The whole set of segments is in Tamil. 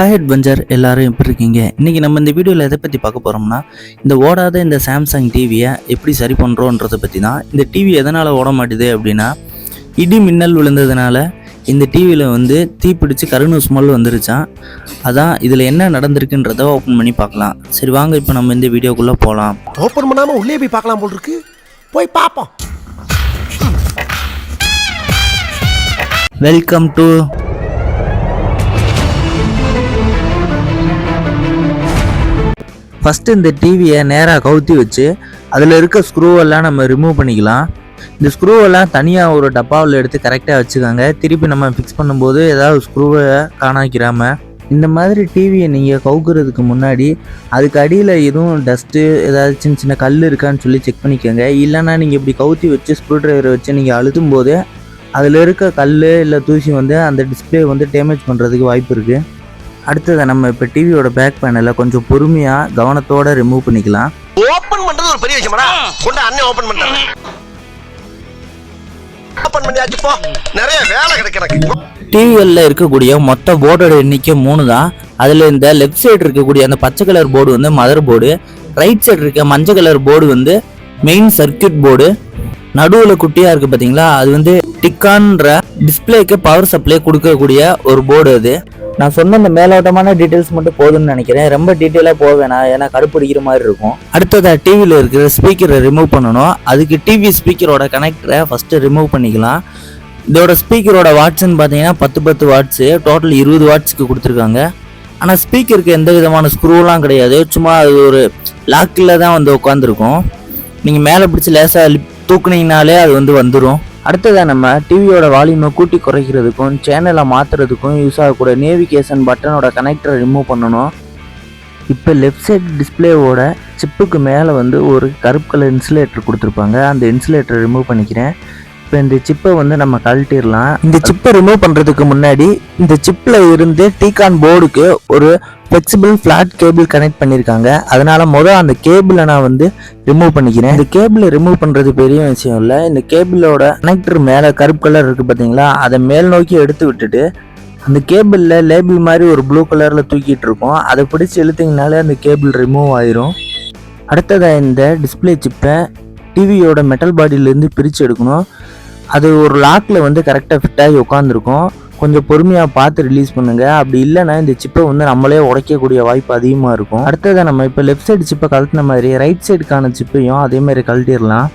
ஹாய் அட்வென்ச்சர் எல்லாரும் எப்படி இருக்கீங்க? இன்றைக்கி நம்ம இந்த வீடியோவில் எதை பற்றி பார்க்க போகிறோம்னா இந்த ஓடாத இந்த சாம்சங் டிவியை எப்படி சரி பண்ணுறோன்றதை பற்றி தான். இந்த டிவி எதனால் ஓட மாட்டுது அப்படின்னா இடி மின்னல் விழுந்ததுனால இந்த டிவியில் வந்து தீப்பிடிச்சு கருணு ஸ்மெல் வந்துருச்சான் அதான் இதில் என்ன நடந்திருக்குன்றதை ஓப்பன் பண்ணி பார்க்கலாம். சரி வாங்க இப்போ நம்ம இந்த வீடியோக்குள்ளே போகலாம் ஓப்பன் பண்ணாம உள்ளே போய் பார்க்கலாம் போல் இருக்கு. போய் பார்ப்போம். வெல்கம் டு ஃபஸ்ட்டு இந்த டிவியை நேராக கவுத்தி வச்சு அதில் இருக்க ஸ்க்ரூவெல்லாம் நம்ம ரிமூவ் பண்ணிக்கலாம். இந்த ஸ்க்ரூவெல்லாம் தனியாக ஒரு டப்பாவில் எடுத்து கரெக்டாக வச்சுக்காங்க. திருப்பி நம்ம ஃபிக்ஸ் பண்ணும்போது ஏதாவது ஸ்க்ரூவை காணாக்கிறாமல் இந்த மாதிரி டிவியை நீங்கள் கவுக்கிறதுக்கு முன்னாடி அதுக்கு அடியில் எதுவும் டஸ்ட்டு ஏதாவது சின்ன சின்ன கல் இருக்கான்னு சொல்லி செக் பண்ணிக்கோங்க. இல்லைன்னா நீங்கள் இப்படி கவுத்தி வச்சு ஸ்க்ரூ ட்ரைவரை வச்சு நீங்கள் அழுத்தும் போது அதில் இருக்க கல் இல்லை தூசி வந்து அந்த டிஸ்பிளே வந்து டேமேஜ் பண்ணுறதுக்கு வாய்ப்பு இருக்குது அடுத்ததை நம்ம இப்போ டிவியோட பேக் பேனலை கொஞ்சம் பொறுமையாக கவனத்தோடு ரிமூவ் பண்ணிக்கலாம். ஓப்பன் பண்றது ஒரு பெரிய விஷயமாடா. கொண்டு அண்ணன் ஓப்பன் பண்றாங்க ஓப்பன் பண்ணியாச்சு போ. நிறைய வேலை கிடைக்கு எனக்கு. டிவிகளில் இருக்கக்கூடிய மொத்த போர்டோட எண்ணிக்கை மூணு தான். அதில் இந்த லெஃப்ட் சைடு இருக்கக்கூடிய அந்த பச்சை கலர் போர்டு வந்து மதர் போர்டு ரைட் சைடு இருக்க மஞ்சள் கலர் போர்டு வந்து மெயின் சர்க்யூட் போர்டு நடுவில் குட்டியாக இருக்குது பார்த்தீங்களா அது வந்து டிக்கான்ற டிஸ்பிளேக்கு பவர் சப்ளை கொடுக்கக்கூடிய ஒரு போர்டு அது. நான் சொன்ன இந்த மேலோட்டமான டீட்டெயில்ஸ் மட்டும் போதும்னு நினைக்கிறேன். ரொம்ப டீட்டெயிலாக போக வேணாம். ஏன்னா கடுப்பிடிக்கிற மாதிரி இருக்கும். அடுத்ததாக டிவியில் இருக்கிற ஸ்பீக்கரை ரிமூவ் பண்ணணும். அதுக்கு டிவி ஸ்பீக்கரோட கனெக்டரை ஃபஸ்ட்டு ரிமூவ் பண்ணிக்கலாம். இதோட ஸ்பீக்கரோட வாட்ஸ்ன்னு பார்த்தீங்கன்னா பத்து பத்து வாட்ஸு டோட்டல் இருபது வாட்ஸ்க்கு கொடுத்துருக்காங்க. ஆனால் ஸ்பீக்கருக்கு எந்த விதமான ஸ்க்ரூலாம் கிடையாது. சும்மா அது ஒரு லாக்கில் தான் வந்து உட்காந்துருக்கும் நீங்கள் மேலே பிடிச்சி லேசாக தூக்குனீங்கனாலே அது வந்து வந்துடும் அடுத்ததாக நம்ம டிவியோட வால்யூமை கூட்டி குறைக்கிறதுக்கும் சேனலை மாற்றுறதுக்கும் யூஸ் ஆகக்கூடிய நேவிகேஷன் பட்டனோட கனெக்டரை ரிமூவ் பண்ணணும். இப்போ லெஃப்ட் சைட் டிஸ்பிளேவோட சிப்புக்கு மேலே வந்து ஒரு கருப்பு கலர் இன்சுலேட்டர் கொடுத்துருப்பாங்க. அந்த இன்சுலேட்டரை ரிமூவ் பண்ணிக்கிறேன். இப்போ இந்த சிப்பை வந்து நம்ம கழட்டிடலாம் இந்த சிப்பை ரிமூவ் பண்ணுறதுக்கு முன்னாடி இந்த சிப்பில் இருந்து டீகான் போர்டுக்கு ஒரு ஃப்ளெக்சிபிள் ஃப்ளாட் கேபிள் கனெக்ட் பண்ணியிருக்காங்க அதனால் முதல் அந்த கேபிளை நான் வந்து ரிமூவ் பண்ணிக்கிறேன். இந்த கேபிளை ரிமூவ் பண்ணுறது பெரிய விஷயம் இல்லை. இந்த கேபிளோட கனெக்டர் மேலே கருப்பு கலர் இருக்குது பார்த்தீங்களா அதை மேல் நோக்கி எடுத்து விட்டுட்டு அந்த கேபிளில் லேபிள் மாதிரி ஒரு ப்ளூ கலரில் தூக்கிட்டு இருக்கோம். அதை பிடிச்சி இழுத்திங்கனாலே அந்த கேபிள் ரிமூவ் ஆயிரும். அடுத்ததாக இந்த டிஸ்பிளே சிப்பை டிவியோட மெட்டல் பாடியிலேருந்து பிரித்து எடுக்கணும். அது ஒரு லாக்கில் வந்து கரெக்டாக ஃபிட்டாகி உட்காந்துருக்கும் கொஞ்சம் பொறுமையாக பார்த்து ரிலீஸ் பண்ணுங்க. அப்படி இல்லைன்னா இந்த சிப்பை வந்து நம்மளே உடைக்கக்கூடிய வாய்ப்பு அதிகமாக இருக்கும். அடுத்ததை நம்ம இப்போ லெஃப்ட் சைடு சிப்பை கழட்டின மாதிரி ரைட் சைடுக்கான சிப்பையும் அதேமாதிரி கழட்டிடலாம்.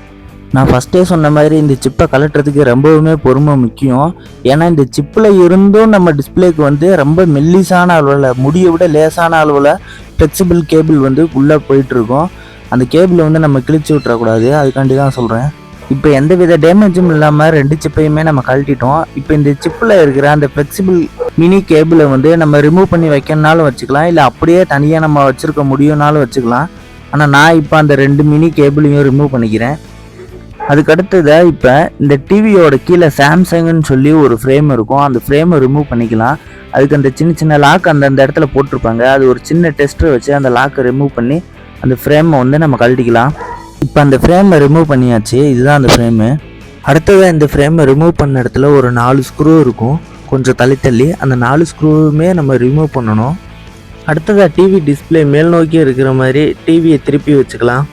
நான் ஃபஸ்ட்டே சொன்ன மாதிரி இந்த சிப்பை கலட்டுறதுக்கு ரொம்பவுமே பொறுமை முக்கியம். ஏன்னா இந்த சிப்பில் இருந்தும் நம்ம டிஸ்பிளேக்கு வந்து ரொம்ப மெல்லிசான அளவில் முடியை விட லேசான அளவில் ஃப்ளெக்சிபிள் கேபிள் வந்து உள்ளே போயிட்டுருக்கோம் அந்த கேபிளை வந்து நம்ம கிழிச்சு விட்றக்கூடாது அதுக்காண்டி தான் சொல்கிறேன் இப்போ எந்த வித டேமேஜும் இல்லாமல் ரெண்டு சிப்பையுமே நம்ம கழட்டிட்டோம். இப்போ இந்த சிப்பில் இருக்கிற அந்த ஃப்ளெக்சிபிள் மினி கேபிளை வந்து நம்ம ரிமூவ் பண்ணி வைக்கணுனாலும் வச்சுக்கலாம். இல்லை அப்படியே தனியாக நம்ம வச்சுருக்க முடியும்னாலும் வச்சுக்கலாம். ஆனால் நான் இப்போ அந்த ரெண்டு மினி கேபிளையும் ரிமூவ் பண்ணிக்கிறேன். அதுக்கடுத்ததாக இப்போ இந்த டிவியோட கீழே சாம்சங்னு சொல்லி ஒரு ஃப்ரேம் இருக்கும். அந்த ஃப்ரேமை ரிமூவ் பண்ணிக்கலாம். அதுக்கு அந்த சின்ன சின்ன லாக் அந்தந்த இடத்துல போட்டிருப்பாங்க. அது ஒரு சின்ன டெஸ்ட்டை வச்சு அந்த லாக்கை ரிமூவ் பண்ணி அந்த ஃப்ரேமை வந்து நம்ம கழட்டிக்கலாம். இப்போ அந்த ஃப்ரேமை ரிமூவ் பண்ணியாச்சு. இதுதான் அந்த ஃப்ரேமு அடுத்ததாக இந்த ஃப்ரேமை ரிமூவ் பண்ண இடத்துல ஒரு நாலு ஸ்க்ரூ இருக்கும். கொஞ்சம் தள்ளி தள்ளி. அந்த நாலு ஸ்க்ரூவுமே நம்ம ரிமூவ் பண்ணணும். அடுத்ததாக டிவி டிஸ்ப்ளே மேல் நோக்கி இருக்கிற மாதிரி டிவியை திருப்பி வச்சுக்கலாம்.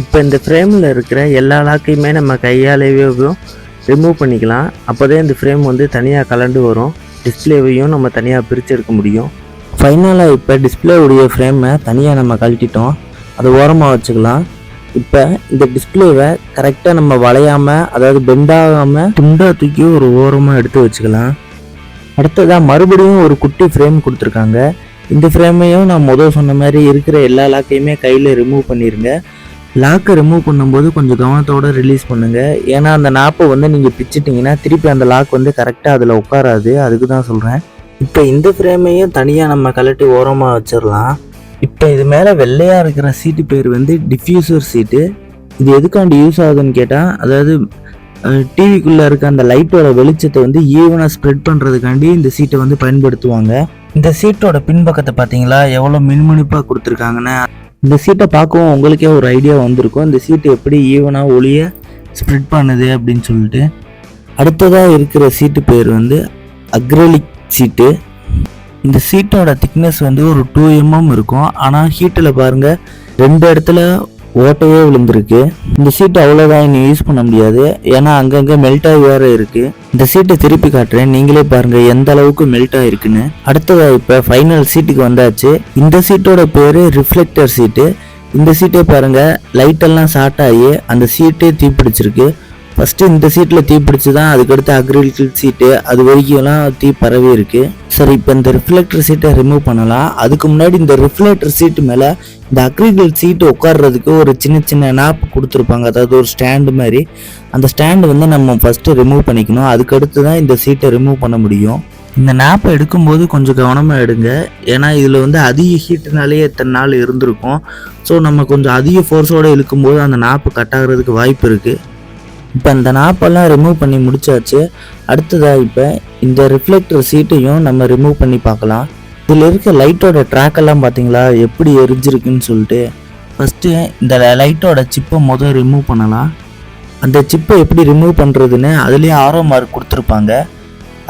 இப்போ இந்த ஃப்ரேமில் இருக்கிற எல்லா லாக்கையுமே நம்ம கையாலேயே ரிமூவ் பண்ணிக்கலாம். அப்போ தான் இந்த ஃப்ரேம் வந்து தனியாக கலண்டு வரும். டிஸ்ப்ளேவையும் நம்ம தனியாக பிரித்து எடுக்க முடியும். ஃபைனலாக இப்போ டிஸ்பிளேவுடைய ஃப்ரேமை தனியாக நம்ம கழட்டிட்டோம். அதை ஓரமாக வச்சுக்கலாம். இப்போ இந்த டிஸ்பிளேவை கரெக்டாக நம்ம வளையாமல் அதாவது பெண்டாகாமல் துண்டாக தூக்கி ஒரு ஓரமாக எடுத்து வச்சுக்கலாம். அடுத்ததாக மறுபடியும் ஒரு குட்டி ஃப்ரேம் கொடுத்துருக்காங்க. இந்த ஃப்ரேமையும் நான் முதல் சொன்ன மாதிரி இருக்கிற எல்லா லாக்கையுமே கையில் ரிமூவ் பண்ணிடுங்க லாக்கை ரிமூவ் பண்ணும்போது கொஞ்சம் கவனத்தோடு ரிலீஸ் பண்ணுங்கள் ஏன்னா அந்த நாப்பை வந்து நீங்கள் பிச்சிட்டிங்கன்னா திருப்பி அந்த லாக் வந்து கரெக்டாக அதில் உட்காராது. அதுக்கு தான் சொல்கிறேன் இப்போ இந்த ஃப்ரேமையும் தனியாக நம்ம கழட்டி ஓரமாக வச்சிடலாம். இப்போ இது மேலே வெள்ளையாக இருக்கிற சீட்டு பேர் வந்து டிஃப்யூசர் சீட்டு இது எதுக்காண்டி யூஸ் ஆகுதுன்னு கேட்டால் அதாவது டிவிக்குள்ளே இருக்க அந்த லைட்டோட வெளிச்சத்தை வந்து ஈவனாக ஸ்ப்ரெட் பண்ணுறதுக்காண்டி இந்த சீட்டை வந்து பயன்படுத்துவாங்க. இந்த சீட்டோட பின்பக்கத்தை பார்த்தீங்களா எவ்வளோ மின்மினிப்பாக கொடுத்துருக்காங்கன்னு. இந்த சீட்டை பார்க்கவும் உங்களுக்கே ஒரு ஐடியா வந்திருக்கும். இந்த சீட்டு எப்படி ஈவனாக ஒளிய ஸ்ப்ரெட் பண்ணுது அப்படின்னு சொல்லிட்டு. அடுத்ததாக இருக்கிற சீட்டு பேர் வந்து அக்ரலிக் சீட்டு இந்த சீட்டோட திக்னஸ் வந்து ஒரு டூ எம்எம் mm இருக்கும். ஆனால் ஹீட்டில் பாருங்கள் ரெண்டு இடத்துல ஓட்டையே விழுந்திருக்கு. இந்த சீட்டு அவ்வளோதான் இனி யூஸ் பண்ண முடியாது. ஏன்னா அங்கங்கே மெல்ட் ஆகி வேறு இருக்குது இந்த சீட்டை திருப்பி காட்டுறேன். நீங்களே பாருங்கள் எந்த அளவுக்கு மெல்ட் ஆகிருக்குன்னு அடுத்ததாக இப்போ ஃபைனல் சீட்டுக்கு வந்தாச்சு. இந்த சீட்டோட பேர் ரிஃப்ளெக்டர் சீட்டு. இந்த சீட்டே பாருங்கள் லைட்டெல்லாம் ஷார்ட் ஆகி அந்த சீட்டே தீப்பிடிச்சிருக்கு. ஃபஸ்ட்டு இந்த சீட்டில் தீ பிடிச்சி தான் அதுக்கடுத்து அக்ரிலிக் சீட்டு அது வரைக்கும்லாம் தீ பரவி இருக்குது சரி இப்போ இந்த ரிஃப்ளெக்டர் சீட்டை ரிமூவ் பண்ணலாம். அதுக்கு முன்னாடி இந்த ரிஃப்ளெக்டர் சீட்டு மேலே இந்த அக்ரிகல் சீட்டு உட்கார்றதுக்கு ஒரு சின்ன சின்ன நாப் கொடுத்துருப்பாங்க. அதாவது ஒரு ஸ்டாண்டு மாதிரி. அந்த ஸ்டாண்டு வந்து நம்ம ஃபஸ்ட்டு ரிமூவ் பண்ணிக்கணும். அதுக்கடுத்து தான் இந்த சீட்டை ரிமூவ் பண்ண முடியும். இந்த நாப்பை எடுக்கும்போது கொஞ்சம் கவனமாக எடுங்க. ஏன்னா இதில் வந்து அதிக ஹீட்டுனாலே எத்தனை நாள் இருந்திருக்கும். ஸோ நம்ம கொஞ்சம் அதிக ஃபோர்ஸோடு இழுக்கும்போது அந்த நாப்பு கட் ஆகிறதுக்கு வாய்ப்பு இருக்குது இப்போ இந்த நாப்பெல்லாம் ரிமூவ் பண்ணி முடிச்சாச்சு. அடுத்ததாக இப்போ இந்த ரிஃப்ளெக்டர் சீட்டையும் நம்ம ரிமூவ் பண்ணி பார்க்கலாம். இதில் இருக்க லைட்டோட ட்ராக்கெல்லாம் பார்த்தீங்களா? எப்படி எரிஞ்சிருக்குன்னு சொல்லிட்டு. ஃபஸ்ட்டு இந்த லைட்டோட சிப்பை முதல் ரிமூவ் பண்ணலாம். அந்த சிப்பை எப்படி ரிமூவ் பண்ணுறதுன்னு அதுலேயே ஆரோ மார்க் கொடுத்துருப்பாங்க.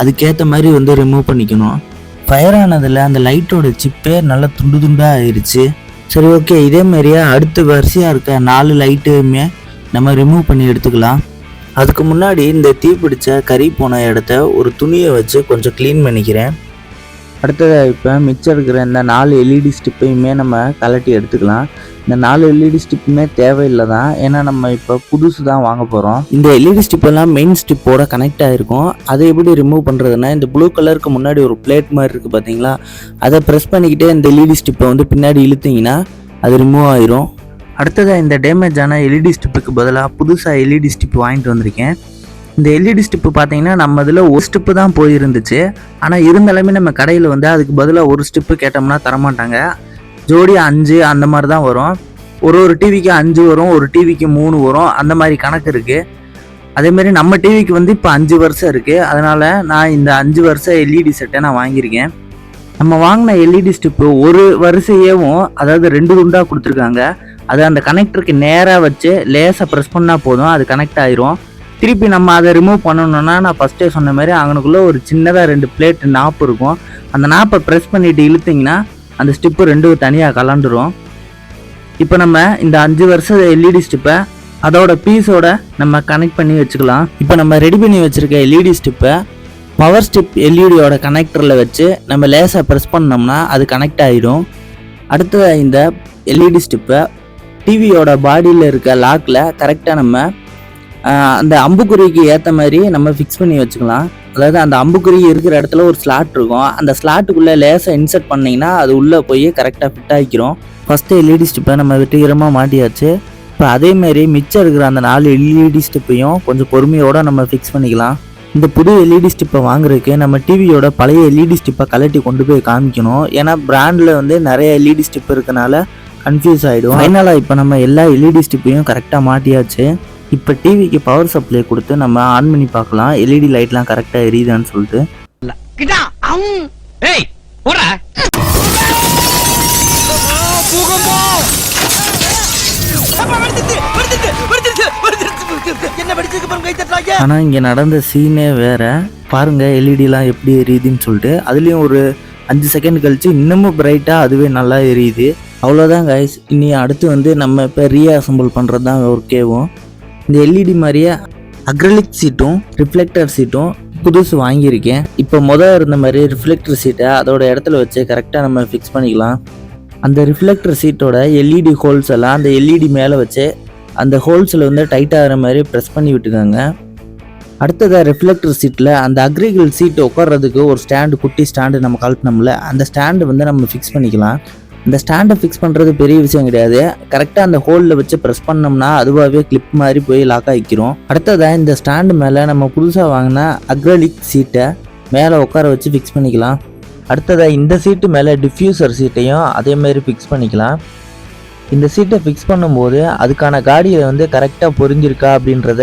அதுக்கேற்ற மாதிரி வந்து ரிமூவ் பண்ணிக்கணும். ஃபயர் ஆனதில் அந்த லைட்டோட சிப்பே நல்லா துண்டு துண்டாக ஆயிடுச்சு சரி ஓகே இதே மாதிரியே அடுத்த வரிசையாக இருக்க நாலு லைட்டுமே நம்ம ரிமூவ் பண்ணி எடுத்துக்கலாம். அதுக்கு முன்னாடி இந்த தீ பிடிச்ச கறி போன இடத்த ஒரு துணியை வச்சு கொஞ்சம் க்ளீன் பண்ணிக்கிறேன். அடுத்ததாக இப்போ மிச்சம் இருக்கிற இந்த நாலு எல்இடி ஸ்டிப்பையுமே நம்ம கலட்டி எடுத்துக்கலாம். இந்த நாலு எல்இடி ஸ்டிப்புமே தேவையில்லை தான் ஏன்னா நம்ம இப்போ புதுசு தான் வாங்க போகிறோம் இந்த எல்இடி ஸ்டிப்பெல்லாம் மெயின் ஸ்டிப்போட கனெக்ட் ஆகிருக்கும் அதை எப்படி ரிமூவ் பண்ணுறதுன்னா இந்த ப்ளூ கலருக்கு முன்னாடி ஒரு பிளேட் மாதிரி இருக்குது பார்த்தீங்களா அதை ப்ரெஸ் பண்ணிக்கிட்டே இந்த எல்இடி ஸ்டிப்பை வந்து பின்னாடி இழுத்தீங்கன்னா அது ரிமூவ் ஆயிரும். அடுத்ததாக இந்த டேமேஜ் ஆன எல்இடி ஸ்டிப்புக்கு பதிலாக புதுசாக எல்இடி ஸ்டிப் வாங்கிட்டு வந்திருக்கேன். இந்த எல்இடி ஸ்டிப்பு பார்த்தீங்கன்னா நம்ம இதில் ஒரு ஸ்டிப்பு தான் போயிருந்துச்சு. ஆனால் இருந்தாலுமே நம்ம கடையில் வந்து அதுக்கு பதிலாக ஒரு ஸ்டிப்பு கேட்டோம்னா தரமாட்டாங்க. ஜோடி அஞ்சு அந்த மாதிரி தான் வரும். ஒரு ஒரு டிவிக்கு அஞ்சு வரும் ஒரு டிவிக்கு மூணு வரும் அந்த மாதிரி கணக்கு இருக்குது அதேமாரி நம்ம டிவிக்கு வந்து இப்போ அஞ்சு வருஷம் இருக்குது அதனால் நான் இந்த அஞ்சு வருஷம் எல்இடி செட்டை நான் வாங்கியிருக்கேன். நம்ம வாங்கின எல்இடி ஸ்டிப்பு ஒரு வரிசையேவும் அதாவது ரெண்டு துண்டாக கொடுத்துருக்காங்க. அது அந்த கனெக்டருக்கு நேராக வச்சு லேசாக ப்ரெஸ் பண்ணால் போதும் அது கனெக்ட் ஆயிரும். திருப்பி நம்ம அதை ரிமூவ் பண்ணணும்னா நான் ஃபஸ்ட்டே சொன்ன மாதிரி அங்கனுக்குள்ளே ஒரு சின்னதாக ரெண்டு பிளேட் நாப்பு இருக்கும். அந்த நாப்பை ப்ரெஸ் பண்ணிவிட்டு இழுத்திங்கன்னா அந்த ஸ்டிப்பு ரெண்டும் தனியாக கலண்டுரும் இப்போ நம்ம இந்த அஞ்சு வருஷம் எல்இடி ஸ்டிப்பை அதோட பீஸோட நம்ம கனெக்ட் பண்ணி வச்சுக்கலாம். இப்போ நம்ம ரெடி பண்ணி வச்சுருக்க எல்இடி ஸ்டிப்பை பவர் ஸ்டிப் எல்இடியோட கனெக்டரில் வச்சு நம்ம லேசாக ப்ரெஸ் பண்ணோம்னா அது கனெக்ட் ஆகிடும் அடுத்தது இந்த எல்இடி ஸ்டிப்பை டிவியோட பாடியில் இருக்க லாக்கில் கரெக்டாக நம்ம அந்த அம்புக்குறிக்கு ஏற்ற மாதிரி நம்ம ஃபிக்ஸ் பண்ணி வச்சுக்கலாம். அதாவது அந்த அம்புக்குறி இருக்கிற இடத்துல ஒரு ஸ்லாட் இருக்கும். அந்த ஸ்லாட்டுக்குள்ளே லேசாக இன்சர்ட் பண்ணிங்கன்னா அது உள்ளே போய் கரெக்டாக ஃபிட் ஆகிக்கிறோம் ஃபஸ்ட்டு எல்இடி ஸ்டிப்பை நம்ம வெற்றிகரமாக மாட்டியாச்சு. இப்போ அதேமாரி மிச்சம் இருக்கிற அந்த நாலு எல்இடி ஸ்டிப்பையும் கொஞ்சம் பொறுமையோடு நம்ம ஃபிக்ஸ் பண்ணிக்கலாம். இந்த புது எல்இடி ஸ்டிப்பை வாங்குறதுக்கு நம்ம டிவியோட பழைய எல்இடி ஸ்டிப்பை கலட்டி கொண்டு போய் காமிக்கணும். ஏன்னா பிராண்டில் வந்து நிறைய எல்இடி ஸ்டிப் இருக்கனால கன்ஃபியூஸ் ஆகிடும் ஃபைனலாக இப்போ நம்ம எல்லா எல்இடி ஸ்டிப்பையும் கரெக்டாக மாட்டியாச்சு. இப்போ டிவிக்கு பவர் சப்ளை கொடுத்து நம்ம ஆன் பண்ணி பார்க்கலாம். எல்இடி லைட்லாம் கரெக்டாக எரியுதான்னு சொல்லிட்டு. ஆனால் இங்கே நடந்த சீனே வேற. பாருங்க எல்இடிலாம் எப்படி எரியுதுன்னு சொல்லிட்டு. அதுலேயும் ஒரு அஞ்சு செகண்ட் கழிச்சு இன்னமும் பிரைட்டாக அதுவே நல்லா எரியுது. அவ்வளோதான் கைஸ் இனி அடுத்து வந்து நம்ம இப்போ ரீஅசம்பிள் பண்ணுறது தான் ஒர்க்கேவும் இந்த எல்இடி மாதிரியே அக்ரலிக் சீட்டும் ரிஃப்ளெக்டர் சீட்டும் புதுசு வாங்கியிருக்கேன். இப்போ மொதல் இருந்த மாதிரி ரிஃப்ளெக்டர் சீட்டை அதோட இடத்துல வச்சு கரெக்டாக நம்ம ஃபிக்ஸ் பண்ணிக்கலாம். அந்த ரிஃப்ளெக்டர் சீட்டோட எல்இடி ஹோல்ஸ் எல்லாம் அந்த எல்இடி மேலே வச்சு அந்த ஹோல்ஸில் வந்து டைட் ஆகிற மாதிரி ப்ரெஸ் பண்ணி விட்டுக்கோங்க. அடுத்ததாக ரிஃப்ளெக்டர் சீட்டில் அந்த அக்ரிகல் சீட்டு உட்கார்றதுக்கு ஒரு ஸ்டாண்டு குட்டி ஸ்டாண்டு நம்ம கழட்டினோம்ல அந்த ஸ்டாண்டு வந்து நம்ம ஃபிக்ஸ் பண்ணிக்கலாம். இந்த ஸ்டாண்டை ஃபிக்ஸ் பண்ணுறது பெரிய விஷயம் கிடையாது. கரெக்டாக அந்த ஹோலில் வச்சு ப்ரெஸ் பண்ணோம்னா அதுவாகவே கிளிப் மாதிரி போய் லாக் ஆகிக்கிறோம் அடுத்ததாக இந்த ஸ்டாண்டு மேலே நம்ம புதுசாக வாங்கின அக்ரலிக் சீட்டை மேலே உட்கார வச்சு ஃபிக்ஸ் பண்ணிக்கலாம். அடுத்ததாக இந்த சீட்டு மேலே டிஃப்யூசர் சீட்டையும் அதேமாரி ஃபிக்ஸ் பண்ணிக்கலாம். இந்த சீட்டை ஃபிக்ஸ் பண்ணும்போது அதுக்கான காடியில் வந்து கரெக்டாக பொருந்திருக்கா அப்படின்றத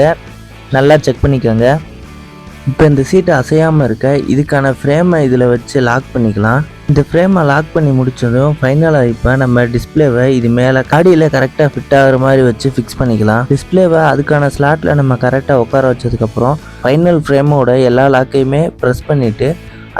நல்லா செக் பண்ணிக்கோங்க. இப்போ இந்த சீட்டை அசையாமல் இருக்க இதுக்கான ஃப்ரேமை இதில் வச்சு லாக் பண்ணிக்கலாம். இந்த ஃப்ரேமை லாக் பண்ணி முடிச்சதும் ஃபைனலாக இப்போ நம்ம டிஸ்பிளேவை இது மேலே காடியில் கரெக்டாக ஃபிட் ஆகிற மாதிரி வச்சு ஃபிக்ஸ் பண்ணிக்கலாம். டிஸ்பிளேவை அதுக்கான ஸ்லாட்டில் நம்ம கரெக்டாக உட்கார வச்சதுக்கப்புறம் ஃபைனல் ஃப்ரேமோட எல்லா லாக்கையுமே ப்ரெஸ் பண்ணிவிட்டு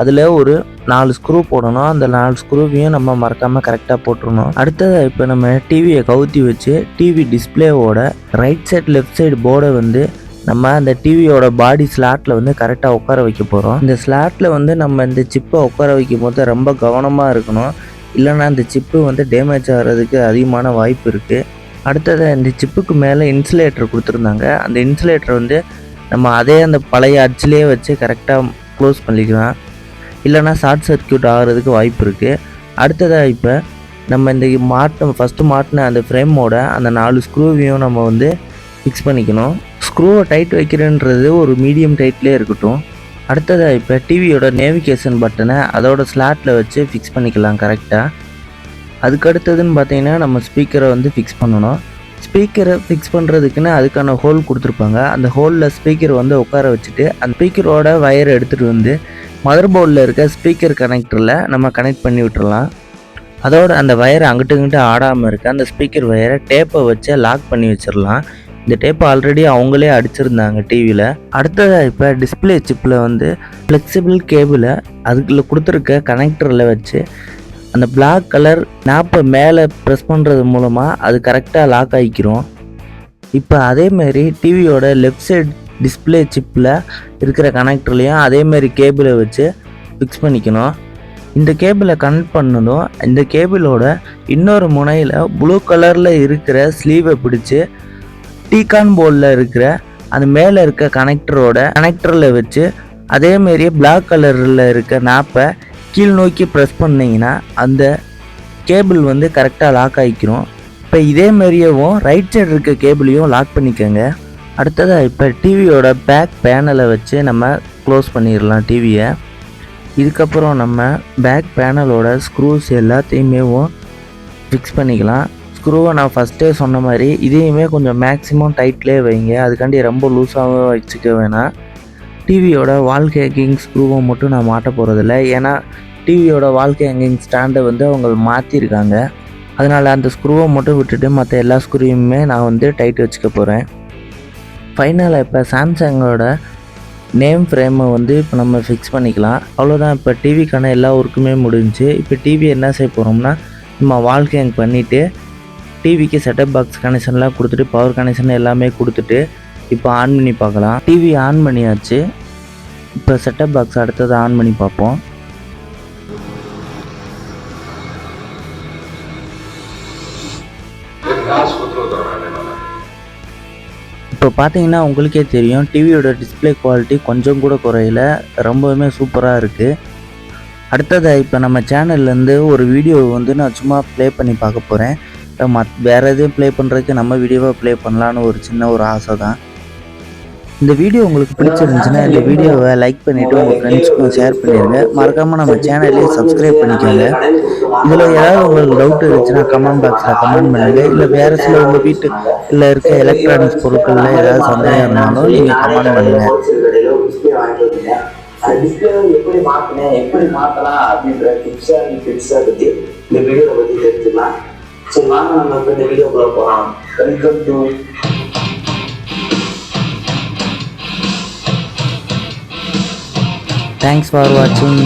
அதில் ஒரு நாலு ஸ்க்ரூ போடணும். அந்த நாலு ஸ்க்ரூவையும் நம்ம மறக்காமல் கரெக்டாக போட்டுருணும் அடுத்தது இப்போ நம்ம டிவியை கவுத்தி வச்சு டிவி டிஸ்பிளேவோட ரைட் சைடு லெஃப்ட் சைடு போர்டை வந்து நம்ம அந்த டிவியோட பாடி ஸ்லாட்டில் வந்து கரெக்டாக உட்கார வைக்க போகிறோம் இந்த ஸ்லாட்டில் வந்து நம்ம இந்த சிப்பை உட்கார வைக்கும் போது ரொம்ப கவனமாக இருக்கணும். இல்லைன்னா அந்த சிப்பு வந்து டேமேஜ் ஆகிறதுக்கு அதிகமான வாய்ப்பு இருக்குது அடுத்தது இந்த சிப்புக்கு மேலே இன்சுலேட்டர் கொடுத்துருந்தாங்க. அந்த இன்சுலேட்டர் வந்து நம்ம அதே அந்த பழைய அச்சிலே வச்சு கரெக்டாக க்ளோஸ் பண்ணிக்கலாம். இல்லைன்னா ஷார்ட் சர்க்யூட் ஆகிறதுக்கு வாய்ப்பு இருக்குது அடுத்ததாக இப்போ நம்ம இந்த மாட்டின ஃபஸ்ட்டு மாட்டின அந்த ஃப்ரேமோட அந்த நாலு ஸ்க்ரூவையும் நம்ம வந்து ஃபிக்ஸ் பண்ணிக்கணும். ஸ்க்ரூவை டைட் வைக்கிறேன்றது ஒரு மீடியம் டைட்லேயே இருக்கட்டும். அடுத்ததாக இப்போ டிவியோட நேவிகேஷன் பட்டனை அதோட ஸ்லாட்டில் வச்சு ஃபிக்ஸ் பண்ணிக்கலாம் கரெக்டாக அதுக்கு அடுத்ததுன்னு பார்த்தீங்கன்னா நம்ம ஸ்பீக்கரை வந்து ஃபிக்ஸ் பண்ணணும். ஸ்பீக்கரை ஃபிக்ஸ் பண்ணுறதுக்குன்னு அதுக்கான ஹோல் கொடுத்துருப்பாங்க. அந்த ஹோலில் ஸ்பீக்கர் வந்து உட்கார வச்சுட்டு அந்த ஸ்பீக்கரோட வயரை எடுத்துகிட்டு வந்து மதர் போர்டில் இருக்க ஸ்பீக்கர் கனெக்டரில் நம்ம கனெக்ட் பண்ணி விட்டுறலாம். அதோட அந்த வயரை அங்கிட்டு இங்கிட்டு ஆடாமல் இருக்க அந்த ஸ்பீக்கர் வயரை டேப்பை வச்சு லாக் பண்ணி வச்சிடலாம் இந்த டேப்பை ஆல்ரெடி அவங்களே அடிச்சிருந்தாங்க டிவியில் அடுத்ததாக இப்போ டிஸ்பிளே சிப்பில் வந்து ஃப்ளெக்சிபிள் கேபிளை அதுக்குள்ளே கொடுத்துருக்க கனெக்டரில் வச்சு அந்த பிளாக் கலர் நாப்பை மேலே ப்ரெஸ் பண்ணுறது மூலமாக அது கரெக்டாக லாக் ஆகிக்கிறோம் இப்போ அதேமாரி டிவியோட லெஃப்ட் சைடு டிஸ்பிளே சிப்பில் இருக்கிற கனெக்டர்லேயும் அதேமாரி கேபிளை வச்சு ஃபிக்ஸ் பண்ணிக்கணும். இந்த கேபிளை கனெக்ட் பண்ணதும் இந்த கேபிளோட இன்னொரு முனையில் ப்ளூ கலரில் இருக்கிற ஸ்லீவை பிடிச்சி டீகான் போர்டில் இருக்கிற அந்த மேலே இருக்க கனெக்டரோட கனெக்டரில் வச்சு அதேமாரியே பிளாக் கலரில் இருக்க நாப்பை கீழ் நோக்கி ப்ரெஸ் பண்ணிங்கன்னா அந்த கேபிள் வந்து கரெக்டாக லாக் ஆகிக்கிறோம் இப்போ இதேமாரியவும் ரைட் சைடு இருக்க கேபிளையும் லாக் பண்ணிக்கோங்க. அடுத்ததாக இப்போ டிவியோட பேக் பேனலை வச்சு நம்ம க்ளோஸ் பண்ணிடலாம் டிவியை இதுக்கப்புறம் நம்ம பேக் பேனலோட ஸ்க்ரூஸ் எல்லாத்தையுமேவும் ஃபிக்ஸ் பண்ணிக்கலாம். ஸ்க்ரூவை நான் ஃபஸ்ட்டே சொன்ன மாதிரி இதையுமே கொஞ்சம் மேக்ஸிமம் டைட்லேயே வைங்க. அதுக்காண்டி ரொம்ப லூஸாகவும் வச்சுக்க வேணாம். டிவியோட வால் ஹேங்கிங் ஸ்க்ரூவை மட்டும் நான் மாட்ட போகிறதில்ல ஏன்னா டிவியோட வால் ஹேங்கிங் ஸ்டாண்டை வந்து அவங்க மாற்றிருக்காங்க அதனால் அந்த ஸ்க்ரூவை மட்டும் விட்டுட்டு மற்ற எல்லா ஸ்க்ரூவையுமே நான் வந்து டைட் வச்சுக்க போகிறேன் ஃபைனலாக இப்போ சாம்சங்கோட நேம் ஃப்ரேமை வந்து இப்போ நம்ம ஃபிக்ஸ் பண்ணிக்கலாம். அவ்வளோதான் இப்போ டிவிக்கான எல்லா ஒர்க்குமே முடிஞ்சுச்சு இப்போ டிவி என்ன செய்ய போகிறோம்னா நம்ம வால் ஹேங் பண்ணிவிட்டு டிவிக்கு செட்டப் பாக்ஸ் கனெக்ஷன்லாம் கொடுத்துட்டு பவர் கனெக்ஷன் எல்லாமே கொடுத்துட்டு இப்போ ஆன் பண்ணி பார்க்கலாம். டிவி ஆன் பண்ணியாச்சு. இப்போ செட்டப் பாக்ஸ் அடுத்தது ஆன் பண்ணி பார்ப்போம். இப்போ பார்த்தீங்கன்னா உங்களுக்கே தெரியும் டிவியோட டிஸ்ப்ளே குவாலிட்டி கொஞ்சம் கூட குறையில. ரொம்பவுமே சூப்பராக இருக்குது அடுத்தது இப்போ நம்ம சேனல்லேருந்து ஒரு வீடியோ வந்து நான் சும்மா ப்ளே பண்ணி பார்க்க போகிறேன் மத் வேறு எதுவும் ப்ளே பண்ணுறதுக்கு நம்ம வீடியோவை ப்ளே பண்ணலான்னு ஒரு சின்ன ஒரு ஆசை தான் இந்த வீடியோ உங்களுக்கு பிடிச்சிருந்துச்சுன்னா இந்த வீடியோவை லைக் பண்ணிவிட்டு உங்கள் ஃப்ரெண்ட்ஸ்க்கும் ஷேர் பண்ணிடுங்க மறக்காமல் நம்ம சேனலையும் சப்ஸ்கிரைப் பண்ணிக்கோங்க. இதில் ஏதாவது உங்களுக்கு டவுட் இருந்துச்சுன்னா கமெண்ட் பாக்ஸில் கமெண்ட் பண்ணுங்கள் இல்லை வேறு சில உங்கள் வீட்டு இல்லை இருக்க எலக்ட்ரானிக்ஸ் பொருட்களில் ஏதாவது சந்தேகம் இருந்தாலும் நீங்கள் கமெண்ட் பண்ணுங்கள் எப்படி மாற்றினேன் எப்படி மாற்றலாம் அப்படின்ற டிப்ஸாக அண்ட் இந்த வீடியோவை பற்றி தெரிஞ்சுக்கலாம். ஸோ வாங்க நம்ம இப்ப இந்த வீடியோக்குள்ள போகலாம் வெல்கம் டு தேங்க்ஸ் ஃபார் வாட்சிங்